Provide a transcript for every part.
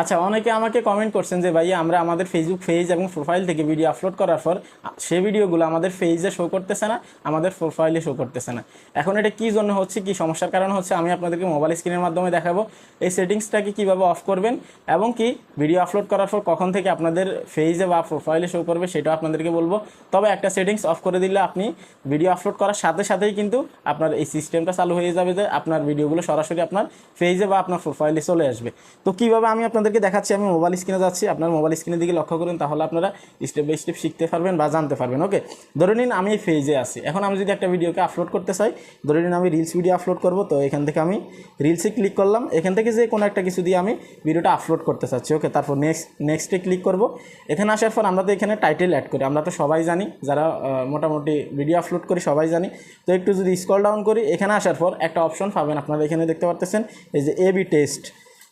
আচ্ছা অনেকে আমাকে কমেন্ট করছেন যে, ভাইয়া, আমরা আমাদের ফেসবুক পেজ এবং প্রোফাইল থেকে ভিডিও আপলোড করার পর সে ভিডিওগুলো আমাদের পেজে শো করতেছে না, আমাদের প্রোফাইলে শো করতেছে না। এখন এটা কী জন্য হচ্ছে, কি সমস্যার কারণ হচ্ছে, আমি আপনাদেরকে মোবাইল স্ক্রিনের মাধ্যমে দেখাবো। এই সেটিংসটাকে কীভাবে অফ করবেন এবং কি ভিডিও আপলোড করার পর কখন থেকে আপনাদের পেজে বা প্রোফাইলে শো করবে সেটাও আপনাদেরকে বলব। তবে একটা সেটিংস অফ করে দিলে আপনি ভিডিও আপলোড করার সাথে সাথেই কিন্তু আপনার এই সিস্টেমটা চালু হয়ে যাবে যে আপনার ভিডিওগুলো সরাসরি আপনার পেজে বা আপনার প্রোফাইলে চলে আসবে। তো কীভাবে আমি আপনাদেরকে দেখাচ্ছি, আমি মোবাইল স্ক্রিনে যাচ্ছি, আপনার মোবাইল স্ক্রিনের দিকে লক্ষ্য করুন, তাহলে আপনারা স্টেপ বাই স্টেপ শিখতে পারবেন বা জানতে পারবেন। ওকে ধরে নিন আমি এই পেজে আছি। এখন আমি যদি একটা ভিডিওকে আপলোড করতে চাই, ধরে নিন আমি রিলস ভিডিও আপলোড করব, তো এখান থেকে আমি রিলসে ক্লিক করলাম। এখান থেকে যে কোনো একটা কিছু দিয়ে আমি ভিডিওটা আপলোড করতে চাচ্ছি। ওকে তারপর নেক্সট নেক্সটে ক্লিক করব। এখানে আসার পর আমরা তো এখানে টাইটেল অ্যাড করি। আমরা তো সবাই জানি, যারা মোটামুটি ভিডিও আপলোড করি, সবাই জানি। তো একটু যদি স্কল ডাউন করি, এখানে আসার পর একটা অপশন পাবেন। আপনারা এখানে দেখতে পারতেছেন, এই যে এবি টেস্ট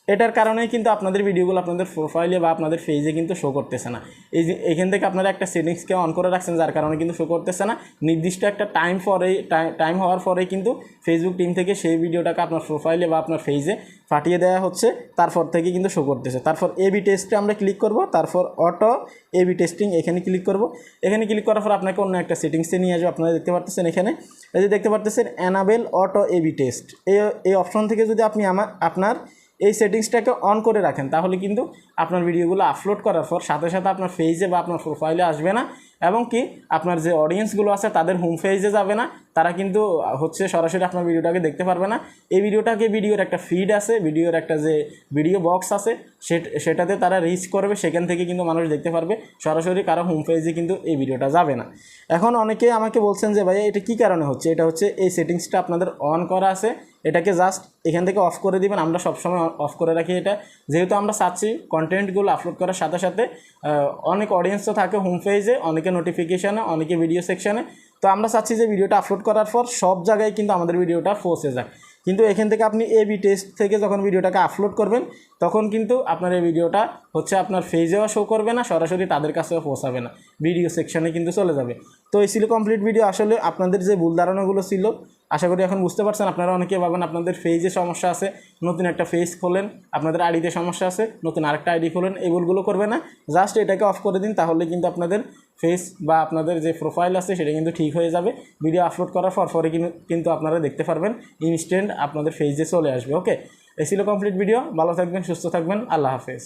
এটার কারণেই কিন্তু আপনাদের ভিডিওগুলো আপনাদের প্রোফাইলে বা আপনাদের পেজে কিন্তু শো করতেছে না। এই যে এখান থেকে আপনারা একটা সেটিংসকে অন করে রাখছেন, যার কারণে কিন্তু শো করতেছে না। নির্দিষ্ট একটা টাইম পরেই টাইম হওয়ার পরেই কিন্তু ফেসবুক টিম থেকে সেই ভিডিওটাকে আপনার প্রোফাইলে বা আপনার পেজে পাঠিয়ে দেওয়া হচ্ছে। তারপর থেকে কিন্তু শো করতেছে। তারপর এবি টেস্টে আমরা ক্লিক করব। তারপর অটো এবি টেস্টিং এখানে ক্লিক করব। এখানে ক্লিক করার পর আপনাকে অন্য একটা সেটিংসে নিয়ে আসবে। আপনারা দেখতে পারতেছেন এখানে। এই যে দেখতে পারতেছেন অ্যানাবেল অটো এবি টেস্ট এই এই অপশন থেকে যদি আপনি আমার, আপনার এই সেটিংসটাকে অন করে রাখেন, তাহলে কিন্তু আপনার ভিডিওগুলো আপলোড করার পর সাথে সাথে আপনার ফেজে বা আপনার প্রোফাইলে আসবে না। এবং কি, আপনার যে অডিয়েন্সগুলো আছে তাদের হোম ফেজে যাবে না। তারা কিন্তু হচ্ছে সরাসরি আপনার ভিডিওটাকে দেখতে পারবে না। এই ভিডিওটাকে ভিডিওর একটা ফিড আছে, ভিডিওর একটা যে ভিডিও বক্স আছে, সেট- সেটাতে তারা রিচ করবে, সেখান থেকে কিন্তু মানুষ দেখতে পারবে। সরাসরি কারও হোম পেজে কিন্তু এই ভিডিওটা যাবে না। এখন অনেকে আমাকে বলছেন যে ভাই এটা কী কারণে হচ্ছে? এটা হচ্ছে এই সেটিংসটা আপনাদের অন করা আছে। এটাকে জাস্ট এখান থেকে অফ করে দিবেন। আমরা সবসময় অফ করে রাখি এটা। যেহেতু আমরা চাচ্ছি কন্টেন্টগুলো আপলোড করার সাথে সাথে অনেক অডিয়েন্স তো থাকে হোম পেজে অনেকে নোটিফিকেশানে অনেকে ভিডিও সেকশানে তো আমরা চাচ্ছি যে ভিডিওটা আপলোড করার পর সব জায়গায় কিন্তু আমাদের ভিডিওটা পৌঁছে যায়। কিন্তু এখান থেকে আপনি এ বি টেস্ট থেকে যখন ভিডিওটাকে আপলোড করবেন, তখন কিন্তু আপনার এই ভিডিওটা হচ্ছে আপনার ফেজেও শো করবে না, সরাসরি তাদের কাছেও পৌঁছাবে না। ভিডিও সেকশনে কিন্তু চলে যাবে। তো এই ছিল কমপ্লিট ভিডিও আসলে আপনাদের যে ভুল ধারণাগুলো ছিল, আশা করি এখন বুঝতে পারছেন। আপনারা অনেকে ভাবেন আপনাদের ফেজে সমস্যা আছে, নতুন একটা ফেজ খোলেন, আপনাদের আইডিতে সমস্যা আছে, নতুন আরেকটা আইডি খোলেন, এই ভুলগুলো করবে না। জাস্ট এটাকে অফ করে দিন, তাহলে কিন্তু আপনাদের ফেস বা আপনাদের যে প্রোফাইল আছে সেটা কিন্তু ঠিক হয়ে যাবে। ভিডিও আপলোড করার পর পরে কিন্তু আপনারা দেখতে পারবেন ইনস্ট্যান্ট আপনাদের ফেজে চলে আসবে ওকে এই ছিল কমপ্লিট ভিডিও ভালো থাকবেন, সুস্থ থাকবেন, আল্লাহ হাফেজ।